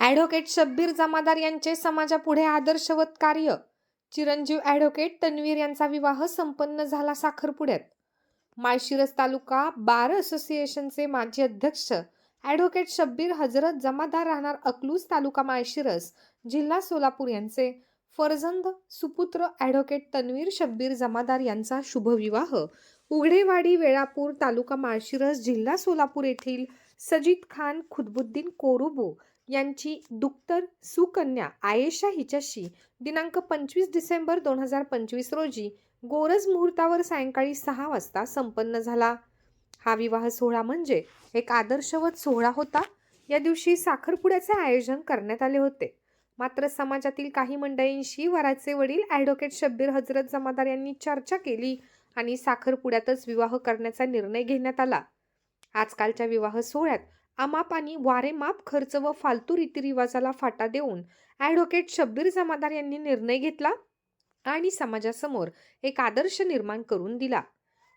Advocate Shabbir जमादार यांचे समाजापुढे आदर्शवत कार्य. चिरंजीव ॲडव्होकेट तन्वीर यांचा विवाह संपन्न झाला साखरपुड्यात. माळशिरस तालुका बार असोसिएशनचे माजी अध्यक्ष ॲडव्होकेट शब्बीर हजरत जमादार राहणार अकलूज तालुका माळशिरस जिल्हा सोलापूर यांचे. फरजंद सुपुत्र ॲडव्होकेट तन्वीर शब्बीर जमादार यांचा शुभविवाह. उघडेवाडी वेळापूर तालुका माळशिरस जिल्हा सोलापूर येथील सजिद खान खुदबुद्दीन कोरुबो यांची दुख्तर सुकन्या आयेशा हिच्याशी दिनांक पंचवीस डिसेंबर दोन हजार पंचवीस रोजी गोरज मुहूर्तावर सायंकाळी सहा वाजता संपन्न झाला. हा विवाह सोहळा म्हणजे एक आदर्शवत सोहळा होता. या दिवशी साखरपुड्याचे आयोजन करण्यात आले होते. मात्र समाजातील काही मंडळींशी वराचे वडील ॲडव्होकेट शब्बीर हजरत जमादार यांनी चर्चा केली आणि साखरपुड्यातच विवाह करण्याचा निर्णय घेण्यात आला. आजकालच्या विवाह सोहळ्यात अमाप आणि वारेमाप खर्च व फालतू रीतिरिवाजाला फाटा देऊन ॲडव्होकेट शब्बीर जमादार यांनी निर्णय घेतला. आणि समाजासमोर एक आदर्श निर्माण करून दिला.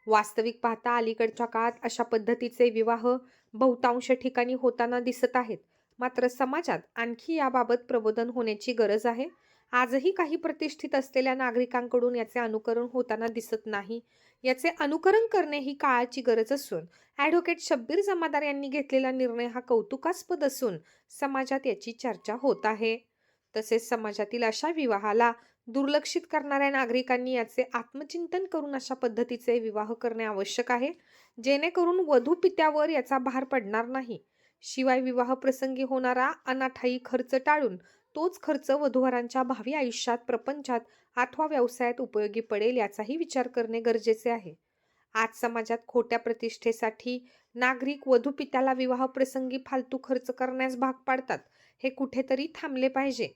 वास्तविक पाहता अलीकडच्या काळात अशा पद्धतीचे विवाह बहुतांश ठिकाणी होताना दिसत आहेत. मात्र समाजात आणखी याबाबत प्रबोधन होण्याची गरज आहे. आजही काही प्रतिष्ठित असलेल्या नागरिकांकडून याचे अनुकरण होताना दिसत नाही. याचे अनुकरण करणे ही काळाची गरज असून ॲडव्होकेट शब्बीर जमादार यांनी घेतलेला निर्णय हा कौतुकास्पद असून समाजात याची चर्चा होत आहे. तसेच समाजातील अशा विवाहाला दुर्लक्षित करणाऱ्या नागरिकांनी याचे आत्मचिंतन करून अशा पद्धतीचे विवाह करणे आवश्यक आहे. जेणेकरून वधू पित्यावर याचा भार पडणार नाही. शिवाय विवाह प्रसंगी होणारा अनाठाई खर्च टाळून तोच खर्च वधूवरांच्या भावी आयुष्यात प्रपंचात अथवा व्यवसायात उपयोगी पडेल याचाही विचार करणे गरजेचे आहे. आज समाजात खोट्या प्रतिष्ठेसाठी नागरिक वधू पित्याला विवाह प्रसंगी फालतू खर्च करण्यास भाग पाडतात हे कुठेतरी थांबले पाहिजे.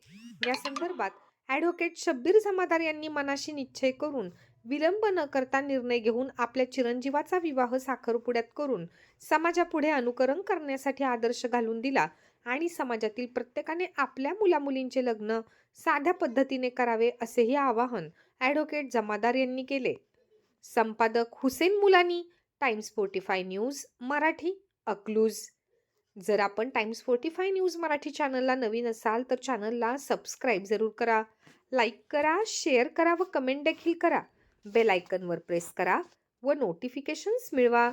या संदर्भात ॲडव्होकेट शब्बीर जमादार यांनी मनाशी निश्चय करून विलंब न करता निर्णय घेऊन आपल्या चिरंजीवाचा विवाह साखरपुड्यात करून समाजापुढे अनुकरण करण्यासाठी आदर्श घालून दिला आणि समाजातील प्रत्येकाने आपल्या मुलामुलींचे लग्न साध्या पद्धतीने करावे असेही आवाहन ॲडव्होकेट जमादार यांनी केले. संपादक Hussain Mulani times forty five news Marathi Akluj. जर आपण टाइम्स फोर्टीफाय न्यूज मराठी चॅनलला नवीन असाल तर चॅनलला सबस्क्राईब जरूर करा. लाईक करा शेअर करा व कमेंट देखील करा. बेल आयकनवर प्रेस करा व नोटिफिकेशन्स मिळवा.